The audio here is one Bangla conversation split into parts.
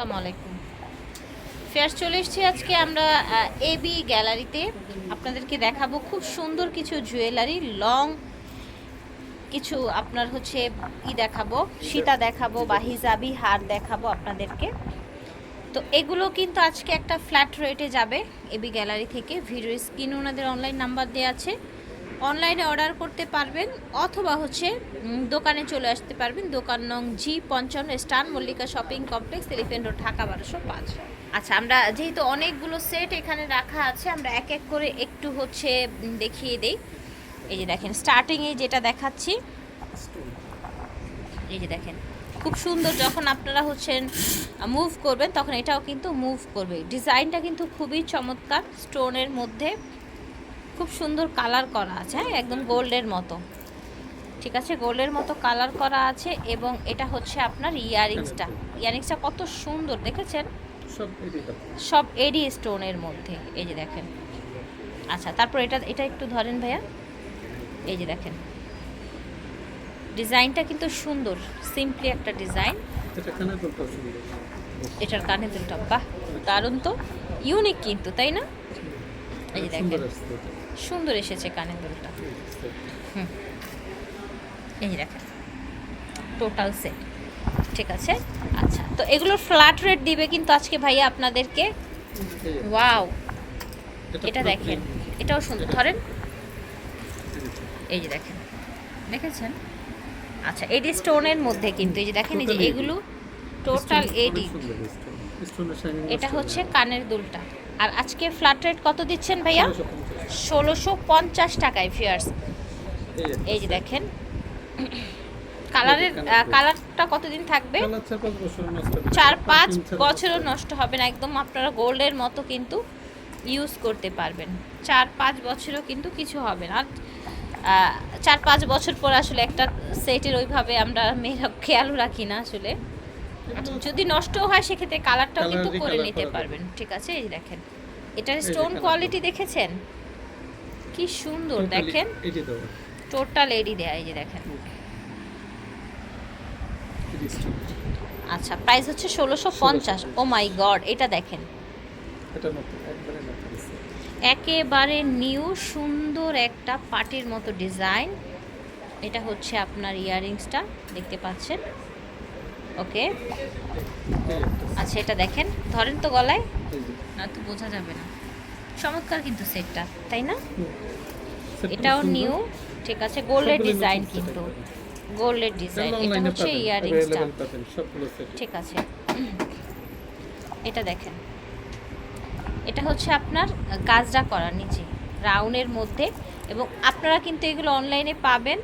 আসসালামু আলাইকুম। ফেয়ার চলে এসেছি আজকে আমরা এবি গ্যালারিতে। আপনাদেরকে দেখাবো খুব সুন্দর কিছু জুয়েলারি, লং কিছু আপনার হচ্ছে ই দেখাবো, সীতা দেখাবো বা হিজাবি হার দেখাবো আপনাদেরকে। তো এগুলো কিন্তু আজকে একটা ফ্ল্যাট রেটে যাবে এবি গ্যালারি থেকে। ভিডিও স্ক্রিন ওনাদের অনলাইন নাম্বার দেওয়া আছে। অনলাইনে অর্ডার করতে পারবেন অথবা হচ্ছে দোকানে চলে আসতে পারবেন। দোকান নং জি পঞ্চান্ন স্টান Mallika shopping complex elephant road, Dhaka বারোশো পাঁচ। আচ্ছা আমরা যেহেতু অনেকগুলো সেট এখানে রাখা আছে, আমরা এক এক করে একটু হচ্ছে দেখিয়ে দেই। এই যে দেখেন স্টার্টিংয়ে যেটা দেখাচ্ছি। এই যে দেখেন, খুব সুন্দর যখন আপনারা হচ্ছেন মুভ করবেন, তখন এটাও কিন্তু মুভ করবে। ডিজাইনটা কিন্তু খুবই চমৎকার স্টোনের মধ্যে। খুব সুন্দর কালার করা আছে হ্যাঁ? একদম গোল্ডের মতো। ঠিক আছে? গোল্ডের মতো কালার করা আছে এবং এটা হচ্ছে আপনার ইয়ারিংসটা ইয়ারিংসটা কত সুন্দর দেখেছেন? সব এডি স্টোনের মধ্যে এই যে দেখেন। আচ্ছা তারপর এটা এটা একটু ধরেন ভাইয়া। এই যে দেখেন। ডিজাইনটা কিন্তু সুন্দর সিম্পলি একটা ডিজাইন। এটার কানে দুলটা বাহ দারুণ তো। ইউনিক কিন্তু তাই না? এই দেখেন। সুন্দর এসেছে কানের দুলটা। এই হুম। এই দেখেন। টোটাল সেট ঠিক আছে? আচ্ছা তো এগুলোর ফ্ল্যাট রেট দিবে কিন্তু আজকে ভাইয়া আপনাদেরকে? ওয়াও এটা দেখেন। এটাও সুন্দর। ধরেন। এই যে, দেখেন। দেখেছেন? আচ্ছা এডি স্টোনের মধ্যে কিন্তু এই যে দেখেন এই যে এগুলো টোটাল এডি। এটা হচ্ছে কানের দুলটা। আর আজকে ফ্ল্যাট রেট কত দিচ্ছেন ভাইয়া? ষোলোশো পঞ্চাশ টাকায় ফিয়ার্স এই যে দেখেন। কালারের। কালারটা কতদিন থাকবে? চার পাঁচ বছরও নষ্ট হবে না, একদম আপনারা গোল্ডের মতো কিন্তু ইউজ করতে পারবেন। চার পাঁচ বছরও কিন্তু কিছু হবে না। চার পাঁচ বছর পর আসলে একটা সেটের ওইভাবে আমরা মেয়েরা খেয়ালও রাখি না আসলে। যদি নষ্ট হয় সেক্ষেত্রে কালারটাও কিন্তু করে নিতে পারবেন। ঠিক আছে এই দেখেন। এটার স্টোন কোয়ালিটি দেখেছেন? কি সুন্দর দেখেন। টোটাল এডি দেয়া এই যে দেখেন। আচ্ছা প্রাইস হচ্ছে ষোলোশো পঞ্চাশ। ও মাই গড এটা দেখেন। একেবারে নিউ সুন্দর একটা পাটির মতো ডিজাইন এটা হচ্ছে আপনার ইয়াররিংসটা দেখতে পাচ্ছেন? ওকে। আচ্ছা এটা দেখেন। ধরেন তো গলায়। না তো বোঝা যাবে না। চমৎকার কিন্তু সেটটা তাই না? এটাও নিউ ঠিক আছে? গোল্ডের ডিজাইন কিন্তু। গোল্ডের ডিজাইন এটা হচ্ছে set। ঠিক আছে। এটা দেখেন। এটা হচ্ছে আপনার কাজটা করা নিচে রাউন্ডের মধ্যে। এবং আপনারা কিন্তু এগুলো অনলাইনে পাবেন।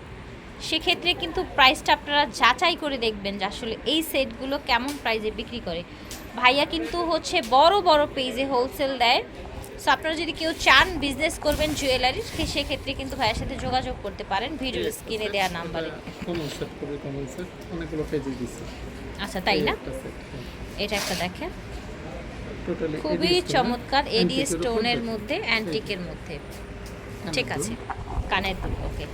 সেক্ষেত্রে কিন্তু প্রাইসটা আপনারা যাচাই করে দেখবেন যে আসলে এই সেটগুলো কেমন প্রাইসে বিক্রি করে। ভাইয়া কিন্তু হচ্ছে বড় বড় পেজে হোলসেল দেয়। সো আপনারা যদি কেউ চান বিজনেস করবেন জুয়েলারির সেক্ষেত্রে কিন্তু ভাইয়ের সাথে যোগাযোগ করতে পারেন ভিডিও স্ক্রিনে দেওয়া নাম্বারে আচ্ছা তাই না? হ্যাঁ। এটা একটা দেখেন। খুবই চমৎকার এডি স্টোনের মধ্যে অ্যান্টিকের মধ্যে। ঠিক আছে কানের দুল ওকে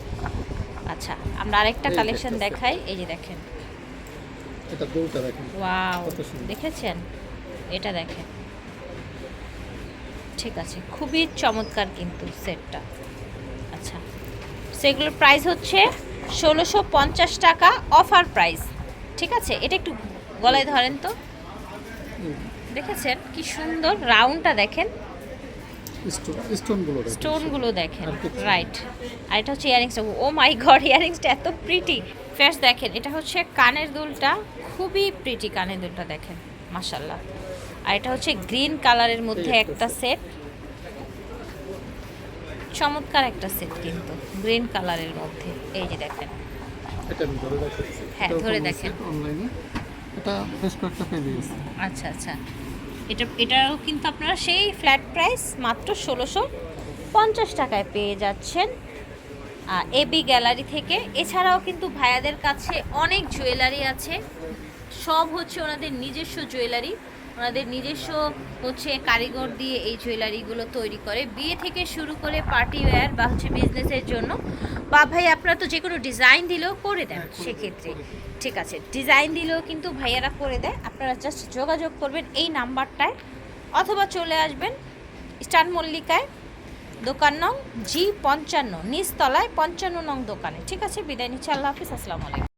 আচ্ছা আমরা আরেকটা কালেকশন দেখাই। এই যে দেখেন। এটা দুলটা দেখেন। ওয়াও দেখেছেন? এটা দেখেন। ঠিক আছে খুবই চমৎকার কিন্তু সেটটা। আচ্ছা সেগুলোর প্রাইস হচ্ছে ষোলোশো পঞ্চাশ টাকা অফার প্রাইস ঠিক আছে এটা একটু গলায় ধরেন তো। দেখেছেন? কি সুন্দর রাউন্ডটা দেখেন। স্টোনগুলো স্টোনগুলো দেখেন। রাইট আর এটা হচ্ছে ইয়ারিংসটা। ও মাই গড ইয়ারিংসটা এত প্রিটি ফ্রেশ দেখেন এটা হচ্ছে কানের দুলটা খুবই প্রিটি কানের দুলটা দেখেন মাশাল্লাহ আর এটা হচ্ছে গ্রিন কালারের মধ্যে একটা সেট চমৎকার একটা সেট কিন্তু গ্রিন কালারের মধ্যে। এই যে দেখেন। হ্যাঁ, ধরে দেখেন। অনলাইনে এটা বেশ কয়েকটা পেজে আচ্ছা আচ্ছা। এটা, এটাও কিন্তু আপনারা সেই ফ্ল্যাট প্রাইস মাত্র ষোলোশো পঞ্চাশ টাকায় পেয়ে যাচ্ছেন। এবি গ্যালারি থেকে। এছাড়াও কিন্তু ভাইয়াদের কাছে অনেক জুয়েলারি আছে। সব হচ্ছে ওনাদের নিজস্ব জুয়েলারি ওনাদের নিজস্ব হচ্ছে কারিগর দিয়ে এই জুয়েলারিগুলো তৈরি করে। বিয়ে থেকে শুরু করে পার্টি ওয়্যার বা হচ্ছে বিজনেসের জন্য। বা ভাই আপনারা তো যে কোনো ডিজাইন দিলেও করে দেন হ্যাঁ, সেক্ষেত্রে। ঠিক আছে ডিজাইন দিলেও কিন্তু ভাইয়ারা করে দেয়। আপনারা জাস্ট যোগাযোগ করবেন এই নাম্বারটায়। অথবা চলে আসবেন স্টার মল্লিকায় দোকান নং জি পঞ্চান্ন নিচতলায় পঞ্চান্ন নং দোকানে। ঠিক আছে বিদায় নিচ্ছি। আল্লাহ হাফিজ আসসালামু আলাইকুম।